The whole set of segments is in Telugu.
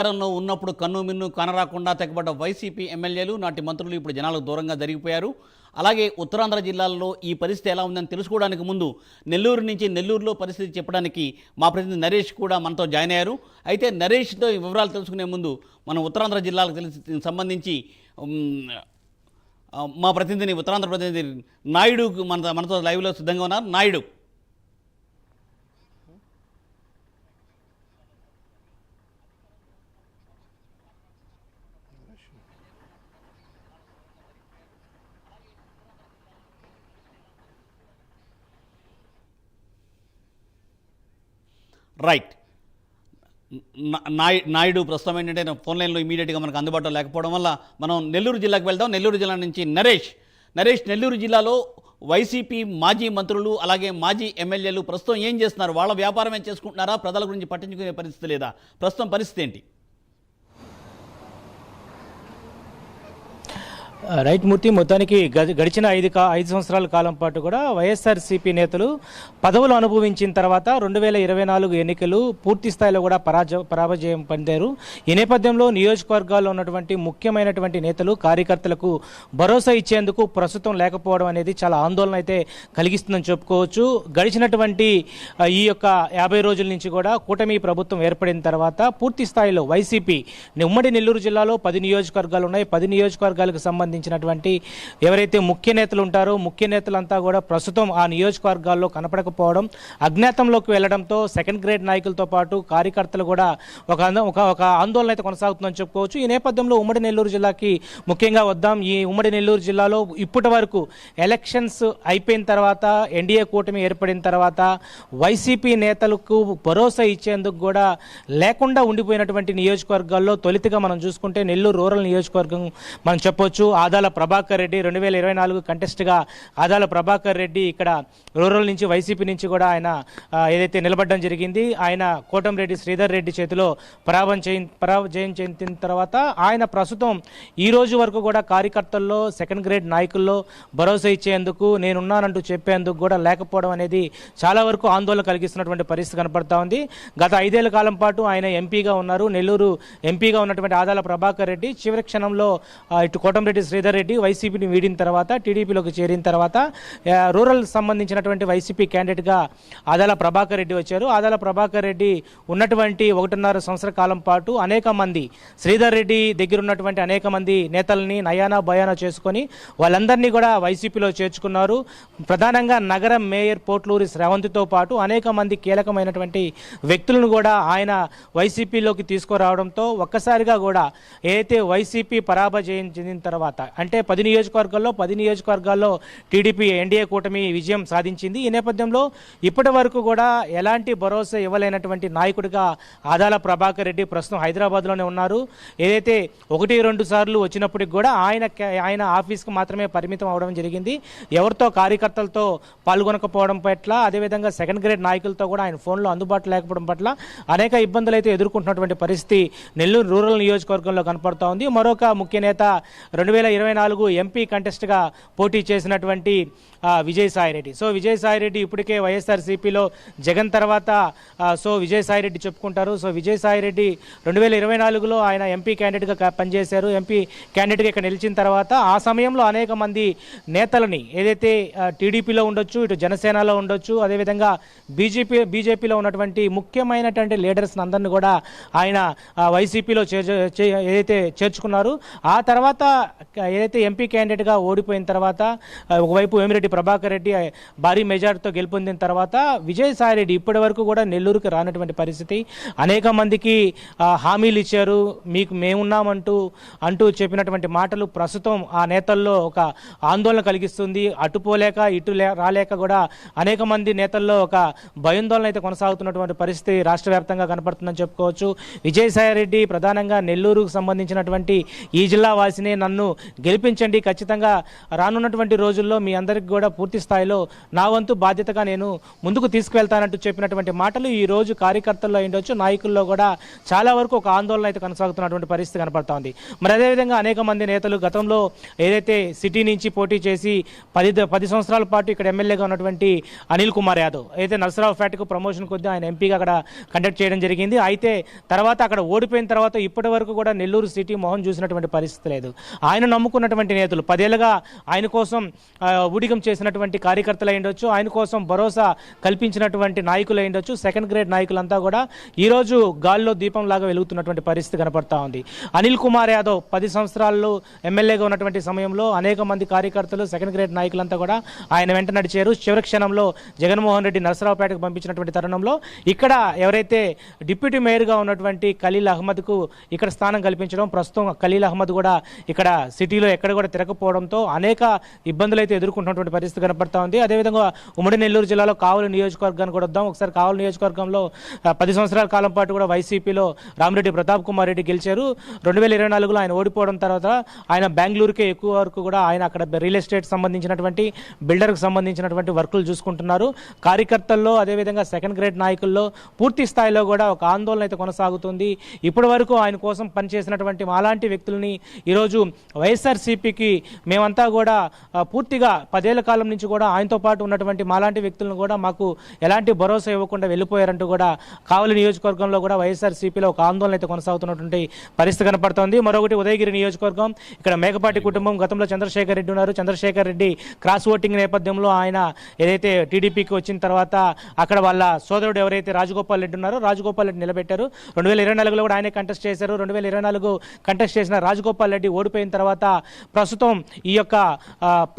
అధికారంలో ఉన్నప్పుడు కన్ను మిన్ను కనరాకుండా తెగబడ్డ వైసీపీ ఎమ్మెల్యేలు నాటి మంత్రులు ఇప్పుడు జనాలకు దూరంగా జరిగిపోయారు. అలాగే ఉత్తరాంధ్ర జిల్లాల్లో ఈ పరిస్థితి ఎలా ఉందని తెలుసుకోవడానికి ముందు నెల్లూరు నుంచి నెల్లూరులో పరిస్థితి చెప్పడానికి మా ప్రతినిధి నరేష్ కూడా మనతో జాయిన్ అయ్యారు. అయితే నరేష్తో ఈ వివరాలు తెలుసుకునే ముందు మనం ఉత్తరాంధ్ర జిల్లాలకు తెలిసి సంబంధించి మా ప్రతినిధిని ఉత్తరాంధ్ర ప్రతినిధి నాయుడు మన మనతో లైవ్లో సిద్ధంగా ఉన్నారు. నాయుడు. రైట్ నా- నాయ్- నాయుడు ప్రస్తుతం ఏంటంటే ఫోన్ లైన్లో ఇమీడియట్గా మనకు అందుబాటులో లేకపోవడం వల్ల మనం నెల్లూరు జిల్లాకు వెళ్దాం. నెల్లూరు జిల్లా నుంచి నరేష్. నరేష్ నెల్లూరు జిల్లాలో వైసీపీ మాజీ మంత్రులు అలాగే మాజీ ఎమ్మెల్యేలు ప్రస్తుతం ఏం చేస్తున్నారు? వాళ్ళ వ్యాపారమే చేసుకుంటున్నారా? ప్రజల గురించి పట్టించుకునే పరిస్థితి లేదా? ప్రస్తుతం పరిస్థితి ఏంటి? రైట్ మూర్తి మొత్తానికి గడిచిన ఐదు కా ఐదు సంవత్సరాల కాలం పాటు కూడా వైఎస్ఆర్సీపీ నేతలు పదవులు అనుభవించిన తర్వాత రెండు వేల ఇరవై నాలుగు ఎన్నికలు పూర్తి స్థాయిలో కూడా పరాజ పరాజయం పొందారు. ఈ నేపథ్యంలో నియోజకవర్గాల్లో ఉన్నటువంటి ముఖ్యమైనటువంటి నేతలు కార్యకర్తలకు భరోసా ఇచ్చేందుకు ప్రస్తుతం లేకపోవడం అనేది చాలా ఆందోళన అయితే కలిగిస్తుందని చెప్పుకోవచ్చు. గడిచినటువంటి ఈ యొక్క యాభై రోజుల నుంచి కూడా కూటమి ప్రభుత్వం ఏర్పడిన తర్వాత పూర్తి స్థాయిలో వైసీపీ ఉమ్మడి నెల్లూరు జిల్లాలో పది నియోజకవర్గాలు ఉన్నాయి. పది నియోజకవర్గాలకు సంబంధించి సంబంధించినటువంటి ఎవరైతే ముఖ్య నేతలు ఉంటారో ముఖ్య నేతలంతా కూడా ప్రస్తుతం ఆ నియోజకవర్గాల్లో కనపడకపోవడం అజ్ఞాతంలోకి వెళ్ళడంతో సెకండ్ గ్రేడ్ నాయకులతో పాటు కార్యకర్తలు కూడా ఒక ఒక ఆందోళన అయితే కొనసాగుతుందని చెప్పుకోవచ్చు. ఈ నేపథ్యంలో ఉమ్మడి నెల్లూరు జిల్లాకి ముఖ్యంగా వద్దాం. ఈ ఉమ్మడి నెల్లూరు జిల్లాలో ఇప్పటి వరకు ఎలక్షన్స్ అయిపోయిన తర్వాత ఎన్డీఏ కూటమి ఏర్పడిన తర్వాత వైసీపీ నేతలకు భరోసా ఇచ్చేందుకు కూడా లేకుండా ఉండిపోయినటువంటి నియోజకవర్గాల్లో తొలితగా మనం చూసుకుంటే నెల్లూరు రూరల్ నియోజకవర్గం మనం చెప్పొచ్చు. ఆదాల ప్రభాకర్ రెడ్డి రెండు వేల ఇరవై నాలుగు కంటెస్ట్గా ఆదాల ప్రభాకర్ రెడ్డి ఇక్కడ రూరల్ నుంచి వైసీపీ నుంచి కూడా ఆయన ఏదైతే నిలబడడం జరిగింది ఆయన కోటంరెడ్డి శ్రీధర్ రెడ్డి చేతిలో పరాభవం చేయి పరాజయం చెందిన తర్వాత ఆయన ప్రస్తుతం ఈ రోజు వరకు కూడా కార్యకర్తల్లో సెకండ్ గ్రేడ్ నాయకుల్లో భరోసా ఇచ్చేందుకు నేనున్నానంటూ చెప్పేందుకు కూడా లేకపోవడం అనేది చాలా వరకు ఆందోళన కలిగిస్తున్నటువంటి పరిస్థితి కనపడతా ఉంది. గత ఐదేళ్ళ కాలం పాటు ఆయన ఎంపీగా ఉన్నారు. నెల్లూరు ఎంపీగా ఉన్నటువంటి ఆదాల ప్రభాకర్ రెడ్డి చివరి క్షణంలో ఇటు కోటంరెడ్డి శ్రీధర్ రెడ్డి వైసీపీని వీడిన తర్వాత టీడీపీలోకి చేరిన తర్వాత రూరల్ సంబంధించినటువంటి వైసీపీ క్యాండిడేట్గా ఆదాల ప్రభాకర్ రెడ్డి వచ్చారు. ఆదాల ప్రభాకర్ రెడ్డి ఉన్నటువంటి ఒకటిన్నర సంవత్సర కాలం పాటు అనేక మంది శ్రీధర్ రెడ్డి దగ్గర ఉన్నటువంటి అనేక మంది నేతల్ని నయానా భయానా చేసుకొని వాళ్ళందరినీ కూడా వైసీపీలో చేర్చుకున్నారు. ప్రధానంగా నగర మేయర్ పోట్లూరి శ్రవంతితో పాటు అనేక మంది కీలకమైనటువంటి వ్యక్తులను కూడా ఆయన వైసీపీలోకి తీసుకురావడంతో ఒక్కసారిగా కూడా ఏదైతే వైసీపీ పరాభజయం చెందిన తర్వాత అంటే పది నియోజకవర్గాల్లో పది నియోజకవర్గాల్లో టీడీపీ ఎన్డీఏ కూటమి విజయం సాధించింది. ఈ నేపథ్యంలో ఇప్పటి వరకు కూడా ఎలాంటి భరోసా ఇవ్వలేనటువంటి నాయకుడిగా ఆదాల ప్రభాకర్ రెడ్డి ప్రస్తుతం హైదరాబాద్లోనే ఉన్నారు. ఏదైతే ఒకటి రెండు సార్లు వచ్చినప్పటికి కూడా ఆయన ఆయన ఆఫీస్కి మాత్రమే పరిమితం అవడం జరిగింది. ఎవరితో కార్యకర్తలతో పాల్గొనకపోవడం పట్ల అదేవిధంగా సెకండ్ గ్రేడ్ నాయకులతో కూడా ఆయన ఫోన్లో అందుబాటులో లేకపోవడం పట్ల అనేక ఇబ్బందులు అయితే ఎదుర్కొంటున్నటువంటి పరిస్థితి నెల్లూరు రూరల్ నియోజకవర్గంలో కనపడతా ఉంది. మరొక ముఖ్య నేత రెండు వేల ఇరవై నాలుగు ఎంపీ కంటెస్ట్గా పోటీ చేసినటువంటి విజయసాయిరెడ్డి. సో విజయసాయిరెడ్డి ఇప్పటికే వైఎస్ఆర్సీపీలో జగన్ తర్వాత సో విజయసాయిరెడ్డి చెప్పుకుంటారు. సో విజయసాయిరెడ్డి రెండు వేల ఇరవై నాలుగులో ఆయన ఎంపీ క్యాండిడేట్గా పనిచేశారు. ఎంపీ క్యాండిడేట్గా ఇక్కడ నిలిచిన తర్వాత ఆ సమయంలో అనేక మంది నేతలని ఏదైతే టీడీపీలో ఉండొచ్చు ఇటు జనసేనలో ఉండొచ్చు అదేవిధంగా బీజేపీ బీజేపీలో ఉన్నటువంటి ముఖ్యమైనటువంటి లీడర్స్ అందరిని కూడా ఆయన వైసీపీలో చేర్చు ఏదైతే చేర్చుకున్నారు ఆ తర్వాత ఏదైతే ఎంపీ క్యాండిడేట్గా ఓడిపోయిన తర్వాత ఒకవైపు వేమిరెడ్డి ప్రభాకర్ రెడ్డి భారీ మెజార్టీతో గెలుపొందిన తర్వాత విజయసాయి రెడ్డి ఇప్పటి వరకు కూడా నెల్లూరుకి రానటువంటి పరిస్థితి. అనేక మందికి హామీలు ఇచ్చారు. మీకు మేమున్నామంటూ అంటూ చెప్పినటువంటి మాటలు ప్రస్తుతం ఆ నేతల్లో ఒక ఆందోళన కలిగిస్తుంది. అటుపోలేక ఇటు రాలేక కూడా అనేక మంది నేతల్లో ఒక భయాందోళన అయితే కొనసాగుతున్నటువంటి పరిస్థితి రాష్ట్ర వ్యాప్తంగా కనపడుతుందని చెప్పుకోవచ్చు. విజయసాయి రెడ్డి ప్రధానంగా నెల్లూరుకు సంబంధించినటువంటి ఈ జిల్లా వాసినే నన్ను గెలిపించండి. ఖచ్చితంగా రానున్నటువంటి రోజుల్లో మీ అందరికి కూడా పూర్తి స్థాయిలో నా వంతు బాధ్యతగా నేను ముందుకు తీసుకువెళ్తానంటూ చెప్పినటువంటి మాటలు ఈ రోజు కార్యకర్తల్లో ఉండొచ్చు నాయకుల్లో కూడా చాలా వరకు ఒక ఆందోళన అయితే కొనసాగుతున్నటువంటి పరిస్థితి కనపడతా ఉంది మరి అదేవిధంగా అనేక మంది నేతలు గతంలో ఏదైతే సిటీ నుంచి పోటీ చేసి పది పది సంవత్సరాల పాటు ఇక్కడ ఎమ్మెల్యేగా ఉన్నటువంటి అనిల్ కుమార్ యాదవ్ అయితే నరసరావు ఫ్యాట్కు ప్రమోషన్ కొద్దీ ఆయన ఎంపీగా అక్కడ కండక్ట్ చేయడం జరిగింది. అయితే తర్వాత అక్కడ ఓడిపోయిన తర్వాత ఇప్పటి వరకు కూడా నెల్లూరు సిటీ మొహం చూసినటువంటి పరిస్థితి లేదు. ఆయన నమ్ముకున్నటువంటి నేతలు. పదేళ్ళుగా ఆయన కోసం ఊడిగం చేసినటువంటి కార్యకర్తలు ఉండొచ్చు ఆయన కోసం భరోసా కల్పించినటువంటి నాయకులు అయ్యుండొచ్చు సెకండ్ గ్రేడ్ నాయకులంతా కూడా ఈరోజు గాల్లో దీపం లాగా వెలుగుతున్నటువంటి పరిస్థితి కనపడతా ఉంది. అనిల్ కుమార్ యాదవ్ పది సంవత్సరాల్లో ఎమ్మెల్యేగా ఉన్నటువంటి సమయంలో అనేక మంది కార్యకర్తలు సెకండ్ గ్రేడ్ నాయకులంతా కూడా ఆయన వెంట నడిచారు. చివరి క్షణంలో జగన్మోహన్ రెడ్డి నరసరావుపేటకు పంపించినటువంటి తరుణంలో ఇక్కడ ఎవరైతే డిప్యూటీ మేయర్గా ఉన్నటువంటి ఖలీల్ అహ్మద్కు ఇక్కడ స్థానం కల్పించడం ప్రస్తుతం ఖలీల్ అహ్మద్ కూడా ఇక్కడ సిటీలో ఎక్కడ కూడా తిరగకపోవడంతో అనేక ఇబ్బందులు అయితే ఎదుర్కొంటున్నటువంటి పరిస్థితి కనపడతా ఉంది. అదేవిధంగా ఉమ్మడి నెల్లూరు జిల్లాలో కావలి నియోజకవర్గాన్ని కూడా వద్దాం. ఒకసారి కావలి నియోజకవర్గంలో పది సంవత్సరాల కాలం పాటు కూడా వైసీపీలో రామిరెడ్డి ప్రతాప్ కుమార్ రెడ్డి గెలిచారు. రెండు వేల ఇరవై నాలుగులో ఆయన ఓడిపోవడం తర్వాత ఆయన బెంగళూరుకే ఎక్కువ వరకు కూడా ఆయన అక్కడ రియల్ ఎస్టేట్ సంబంధించినటువంటి బిల్డర్కి సంబంధించినటువంటి వర్కులు చూసుకుంటున్నారు. కార్యకర్తల్లో అదేవిధంగా సెకండ్ గ్రేడ్ నాయకుల్లో పూర్తి స్థాయిలో కూడా ఒక ఆందోళన అయితే కొనసాగుతుంది. ఇప్పటి వరకు ఆయన కోసం పనిచేసినటువంటి మాలాంటి వ్యక్తుల్ని ఈరోజు వైఎస్ఆర్సీపీకి మేమంతా కూడా పూర్తిగా పదేళ్ళ కాలం నుంచి కూడా ఆయనతో పాటు ఉన్నటువంటి మాలాంటి వ్యక్తులను కూడా మాకు ఎలాంటి భరోసా ఇవ్వకుండా వెళ్ళిపోయారంటూ కూడా కావలి నియోజకవర్గంలో కూడా వైఎస్ఆర్సీపీలో ఒక ఆందోళన అయితే కొనసాగుతున్నటువంటి పరిస్థితి కనపడుతోంది. మరొకటి ఉదయగిరి నియోజకవర్గం. ఇక్కడ మేకపాటి కుటుంబం గతంలో చంద్రశేఖర్ రెడ్డి ఉన్నారు. చంద్రశేఖర్ రెడ్డి క్రాస్ ఓటింగ్ నేపథ్యంలో ఆయన ఏదైతే టీడీపీకి వచ్చిన తర్వాత అక్కడ వాళ్ళ సోదరుడు ఎవరైతే రాజగోపాల్ రెడ్డి ఉన్నారో రాజగోపాల్ రెడ్డి నిలబెట్టారు. రెండు వేల ఇరవై నాలుగులో కూడా ఆయనే కంటెస్ట్ చేశారు. రెండు వేల ఇరవై నాలుగు కంటెస్ట్ చేసిన రాజగోపాల్ రెడ్డి ఓడిపోయిన తర్వాత ప్రస్తుతం ఈ యొక్క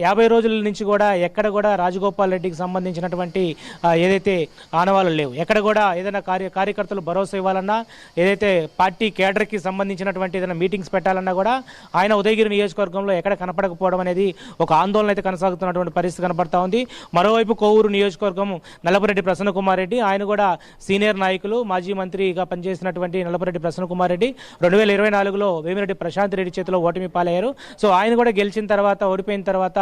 యాభై రోజుల నుంచి కూడా ఎక్కడ కూడా రాజగోపాల్ రెడ్డికి సంబంధించినటువంటి ఏదైతే ఆనవాళ్ళు లేవు ఎక్కడ కూడా ఏదైనా కార్య కార్యకర్తలు భరోసా ఇవ్వాలన్నా ఏదైతే పార్టీ కేడర్కి సంబంధించినటువంటి ఏదైనా మీటింగ్స్ పెట్టాలన్నా కూడా ఆయన ఉదయగిరి నియోజకవర్గంలో ఎక్కడ కనపడకపోవడం అనేది ఒక ఆందోళన అయితే కొనసాగుతున్నటువంటి పరిస్థితి కనబడతా ఉంది. మరోవైపు కోవూరు నియోజకవర్గం నల్లపురెడ్డి ప్రసన్న కుమార్ రెడ్డి ఆయన కూడా సీనియర్ నాయకులు మాజీ మంత్రిగా పనిచేసినటువంటి నల్లపురెడ్డి ప్రసన్న కుమార్ రెడ్డి. రెండు వేల ఇరవై నాలుగులో వేమిరెడ్డి ప్రశాంత్ రెడ్డి చేతిలో ఓటమి పాలయ్యారు. సో ఆయన కూడా గెలిచిన తర్వాత ఓడిపోయిన తర్వాత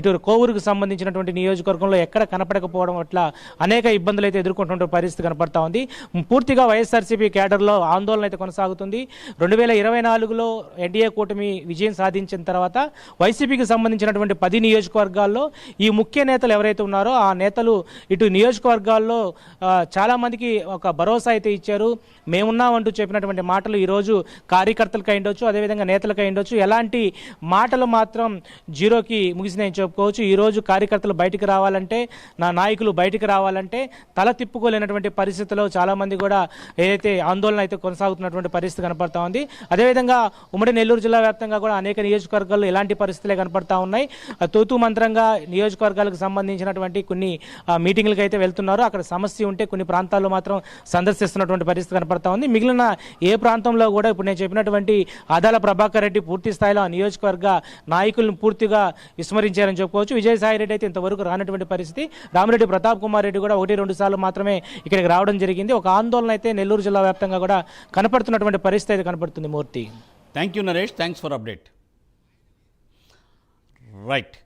ఇటు కోవూరుకు సంబంధించినటువంటి నియోజకవర్గంలో ఎక్కడ కనపడకపోవడం అట్లా అనేక ఇబ్బందులు అయితే ఎదుర్కొంటున్న పరిస్థితి కనపడతా ఉంది. పూర్తిగా వైఎస్ఆర్సీపీ కేడర్లో ఆందోళన అయితే కొనసాగుతుంది. రెండు వేల ఇరవై నాలుగులో ఎన్డీఏ కూటమి విజయం సాధించిన తర్వాత వైసీపీకి సంబంధించినటువంటి పది నియోజకవర్గాల్లో ఈ ముఖ్య నేతలు ఎవరైతే ఉన్నారో ఆ నేతలు ఇటు నియోజకవర్గాల్లో చాలామందికి ఒక భరోసా అయితే ఇచ్చారు. మేమున్నామంటూ చెప్పినటువంటి మాటలు ఈరోజు కార్యకర్తలకు ఉండొచ్చు అదేవిధంగా నేతలకు ఉండొచ్చు. ఎలాంటి మాటలు మాత్రం జీరోకి ముగిసినాయని చెప్పుకోవచ్చు. ఈరోజు కార్యకర్తలు బయటికి రావాలంటే నా నాయకులు బయటికి రావాలంటే తల తిప్పుకోలేనటువంటి పరిస్థితిలో చాలామంది కూడా ఏదైతే ఆందోళన అయితే కొనసాగుతున్నటువంటి పరిస్థితి కనపడతా ఉంది. అదేవిధంగా ఉమ్మడి నెల్లూరు జిల్లా వ్యాప్తంగా కూడా అనేక నియోజకవర్గాల్లో ఇలాంటి పరిస్థితులే కనపడతా ఉన్నాయి. తూతు తూతూ మంత్రంగా నియోజకవర్గాలకు సంబంధించినటువంటి కొన్ని మీటింగ్లకు అయితే వెళ్తున్నారు. అక్కడ సమస్య ఉంటే కొన్ని ప్రాంతాల్లో మాత్రం సందర్శిస్తున్నటువంటి పరిస్థితి కనపడతా ఉంది. మిగిలిన ఏ ప్రాంతంలో కూడా ఇప్పుడు నేను చెప్పినటువంటి ఆదాల ప్రభాకర్ రెడ్డి పూర్తి స్థాయిలో నియోజకవర్గ నాయకులను పూర్తిగా విస్మరించారని చెప్పుకోవచ్చు. విజయసాయి రెడ్డి అయితే ఇంతవరకు రానటువంటి పరిస్థితి. రామిరెడ్డి ప్రతాప్ కుమార్ రెడ్డి కూడా ఒకటి రెండు సార్లు మాత్రమే ఇక్కడికి రావడం జరిగింది. ఒక ఆందోళన అయితే నెల్లూరు జిల్లా వ్యాప్తంగా కూడా కనపడుతున్నటువంటి పరిస్థితి అయితే కనపడుతుంది Murthy. Thank you Naresh thanks for update right